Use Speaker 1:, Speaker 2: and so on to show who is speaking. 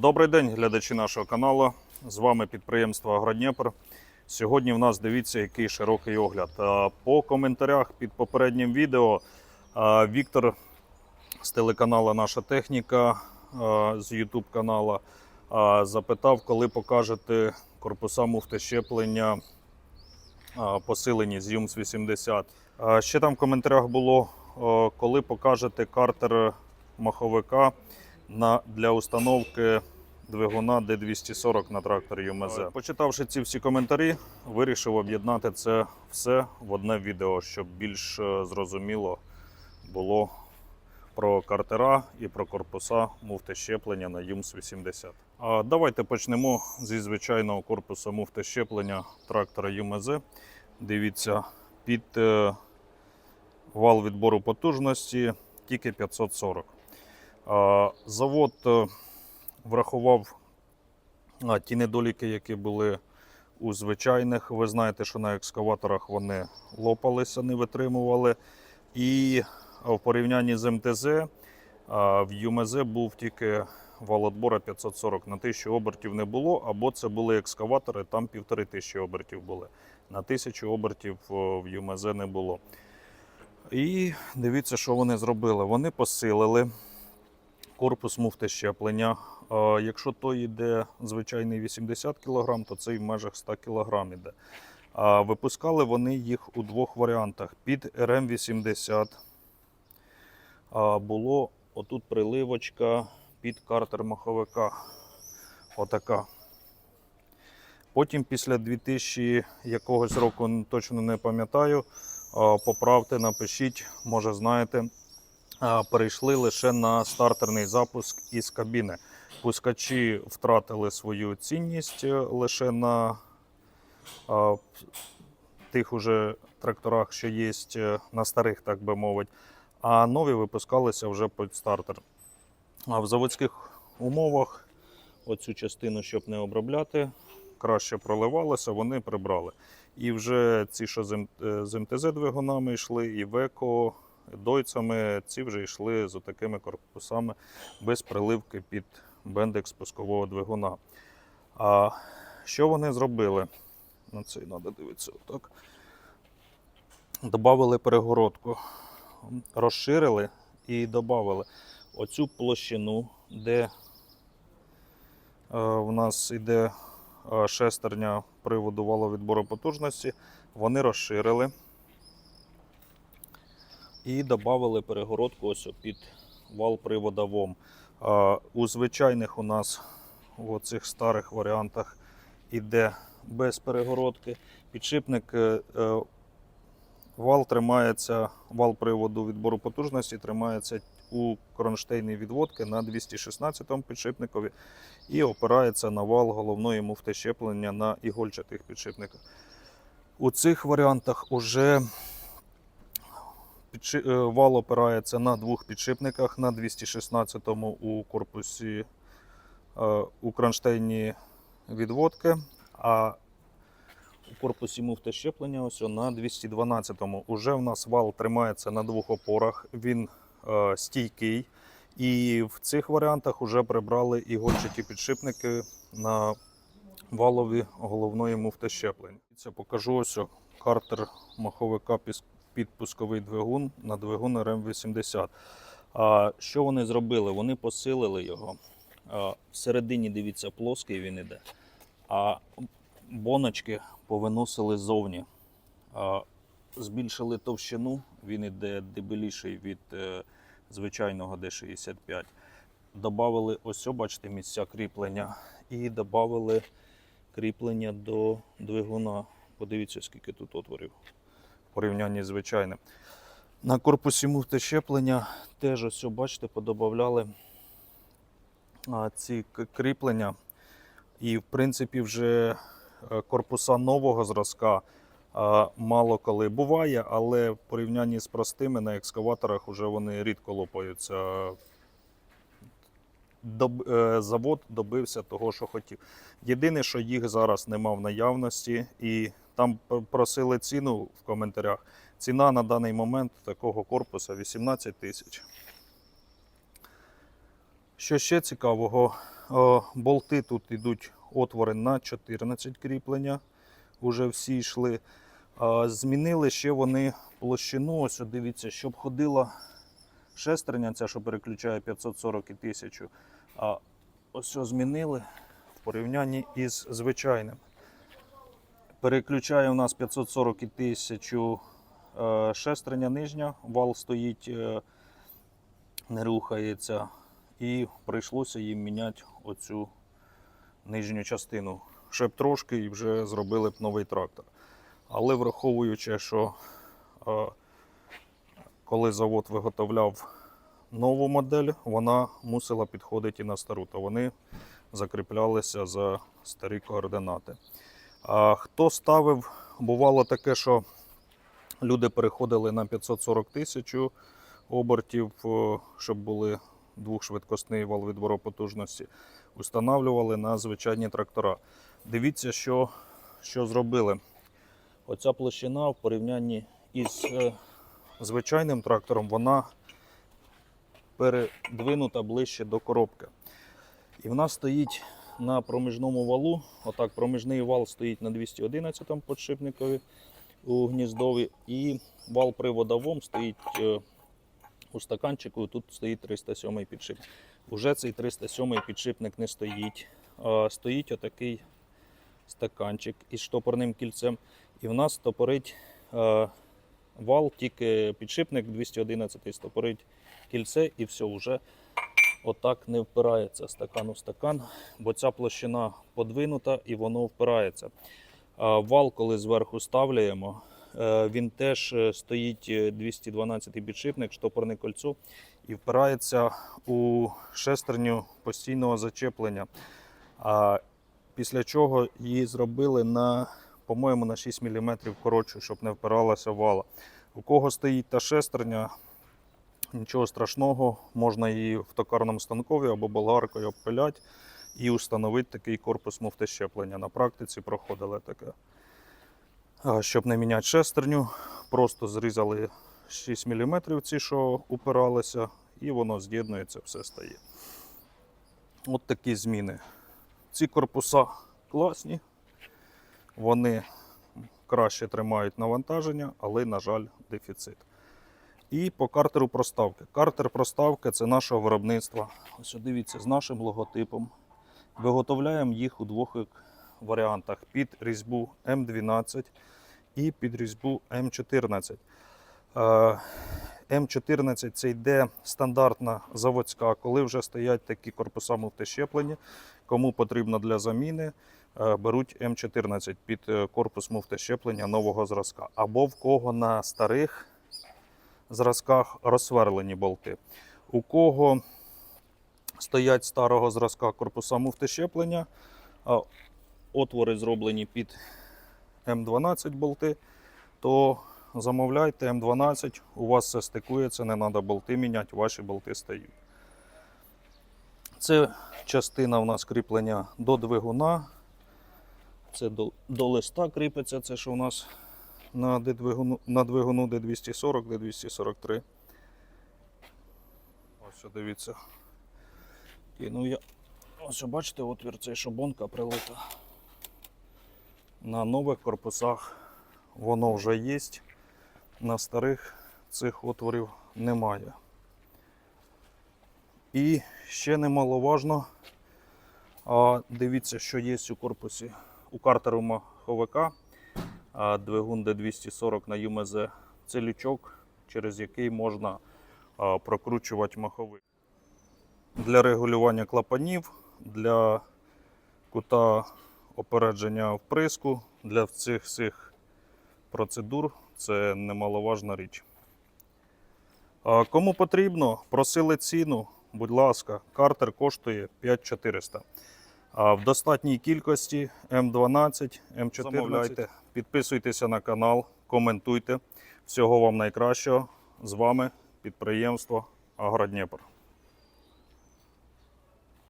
Speaker 1: Добрий день, глядачі нашого каналу. З вами підприємство Агродніпр. Сьогодні в нас дивіться, який широкий огляд. По коментарях під попереднім відео Віктор з телеканалу Наша техніка з YouTube каналу запитав, коли покажете корпуса муфти щеплення посилені з ЮМС 80. Ще там в коментарях було, коли покажете картер маховика на, для установки двигуна D240 на трактор ЮМЗ. Почитавши ці всі коментарі, вирішив об'єднати це все в одне відео, щоб більш е, зрозуміло було про картера і про корпуса муфти щеплення на ЮМС 80. А давайте почнемо зі звичайного корпусу муфти щеплення трактора ЮМЗ. Дивіться, під е, вал відбору потужності тільки 540. Завод е, врахував ті недоліки, які були у звичайних. Ви знаєте, що на екскаваторах вони лопалися, не витримували. І в порівнянні з МТЗ в ЮМЗ був тільки вал отбора 540 на 1000 обертів не було, або це були екскаватори, там 1500 обертів були. На 1000 обертів в ЮМЗ не було. І дивіться, що вони зробили. Вони посилили корпус муфти щеплення. А Якщо то йде звичайний 80 кг, то цей в межах 100 кг йде. Випускали вони їх у двох варіантах. Під РМ-80 а, було отут приливочка під картер маховика. Отака. Потім після 2000 якогось року, точно не пам'ятаю, поправте, напишіть, може знаєте, перейшли лише на стартерний запуск із кабіни. Пускачі втратили свою цінність е, лише на а, тих уже тракторах, що є е, на старих, так би мовити, а нові випускалися вже під стартер. А в заводських умовах оцю частину, щоб не обробляти, краще проливалося, вони прибрали. І вже ці, що з М- е, МТЗ-двигунами йшли, і Веко, дойцями, ці вже йшли з такими корпусами без приливки під бендекс пускового двигуна. А що вони зробили? На цей треба дивитися отак. Добавили перегородку, розширили і додали оцю площину, де е, в нас йде е, шестерня приводу валовідбору потужності, вони розширили і додали перегородку ось під вал привода ВОМ. Е, У звичайних у нас в цих старих варіантах іде без перегородки. Підшипник е, е, вал тримається, вал приводу відбору потужності тримається у кронштейні відводки на 216 підшипникові і опирається на вал головної муфти щеплення на ігольчатих підшипниках. У цих варіантах уже вал опирається на двох підшипниках на 216-му у корпусі е, у кронштейні відводки, а у корпусі муфти щеплення ось на 212-му. Уже в нас вал тримається на двох опорах, він е, стійкий. І в цих варіантах вже прибрали ігольчаті підшипники на валові головної муфти щеплень. Це покажу ось картер маховика піс- під пусковий двигун на двигун РМ-80. А що вони зробили? Вони посилили його. А, всередині, дивіться, плоский він іде. А боночки повиносили ззовні. А, збільшили товщину, він іде дебеліший від е, звичайного D65. Добавили ось, бачите, місця кріплення. І додали кріплення до двигуна. Подивіться, скільки тут отворів порівнянні з звичайним. На корпусі муфти щеплення теж ось, бачите, подобавляли ці кріплення. І, в принципі, вже е, корпуса нового зразка мало коли буває, але в порівнянні з простими на екскаваторах вже вони рідко лопаються. Доб, е, завод добився того, що хотів. Єдине, що їх зараз нема в наявності, і там просили ціну в коментарях. Ціна на даний момент такого корпуса 18 тисяч. Що ще цікавого? Болти тут йдуть отвори на 14 кріплення. Уже всі йшли. Змінили ще вони площину. Ось дивіться, щоб ходила шестерня, ця, що переключає 540 і 1000. А ось змінили в порівнянні із звичайним. Переключає у нас 540 і 1000 е, шестерня нижня, вал стоїть, е, не рухається. І прийшлося їм міняти оцю нижню частину. Ще б трошки і вже зробили б новий трактор. Але враховуючи, що е, коли завод виготовляв нову модель, вона мусила підходити і на стару, то вони закріплялися за старі координати. А хто ставив, бувало таке, що люди переходили на 540 тисяч обертів, е, щоб були двохшвидкісний вал відбору потужності, установлювали на звичайні трактора. Дивіться, що, що зробили. Оця площина в порівнянні із е, звичайним трактором, вона передвинута ближче до коробки. І вона стоїть на проміжному валу. Отак, проміжний вал стоїть на 211 подшипникові у гніздові, і вал приводовом стоїть е, у стаканчику. Тут стоїть 307 підшипник. Уже цей 307 підшипник не стоїть. А стоїть отакий стаканчик із штопорним кільцем. І в нас стопорить е, вал, тільки підшипник 211 стопорить кільце, і все, вже отак не впирається стакан у стакан, бо ця площина подвинута і воно впирається. Вал, коли зверху ставляємо, е, він теж е, стоїть е, 212 підшипник, штопорне кольцо, і впирається у шестерню постійного зачеплення. Після чого її зробили на, по-моєму, на 6 мм коротше, щоб не впиралася вала. У кого стоїть та шестерня, нічого страшного, можна її в токарному станкові або болгаркою обпиляти і встановити такий корпус муфти щеплення. На практиці проходили таке. Щоб не міняти шестерню, просто зрізали 6 мм ці, що упиралися, і воно з'єднується, все стає. От такі зміни. Ці корпуса класні, вони краще тримають навантаження, але, на жаль, дефіцит. І по картеру проставки. Картер проставки це нашого виробництва. Ось дивіться, з нашим логотипом. Виготовляємо їх у двох варіантах: під різьбу М12 і під різьбу М14. Е, М14 це йде стандартна заводська, коли вже стоять такі корпуса муфтищеплені. Кому потрібно для заміни, е, беруть М14 під е, корпус муфтищеплення нового зразка. Або в кого на старих зразках розсверлені болти. У кого стоять старого зразка корпуса муфтищеплення, а отвори зроблені під М12 болти, то замовляйте М12, у вас все стикується, не треба болти міняти, ваші болти стають. Це частина у нас кріплення до двигуна. Це до, до листа кріпиться, це що у нас на двигуну, на двигуну D240, D243. Ось що дивіться. Кинув я. Ось бачите, отвір цей шабонка прилита. На нових корпусах воно вже є. На старих цих отворів немає. І ще немаловажно, а дивіться, що є у корпусі у картеру маховика. Двигун D240 на ЮМЗ. Це лючок, через який можна прокручувати маховик. Для регулювання клапанів, для кута опередження вприску, для цих всіх процедур це немаловажна річ. Кому потрібно, просили ціну, будь ласка, картер коштує 5400. А в достатній кількості М12, М14. Замовляйте, підписуйтеся на канал, коментуйте. Всього вам найкращого. З вами підприємство Агродніпр.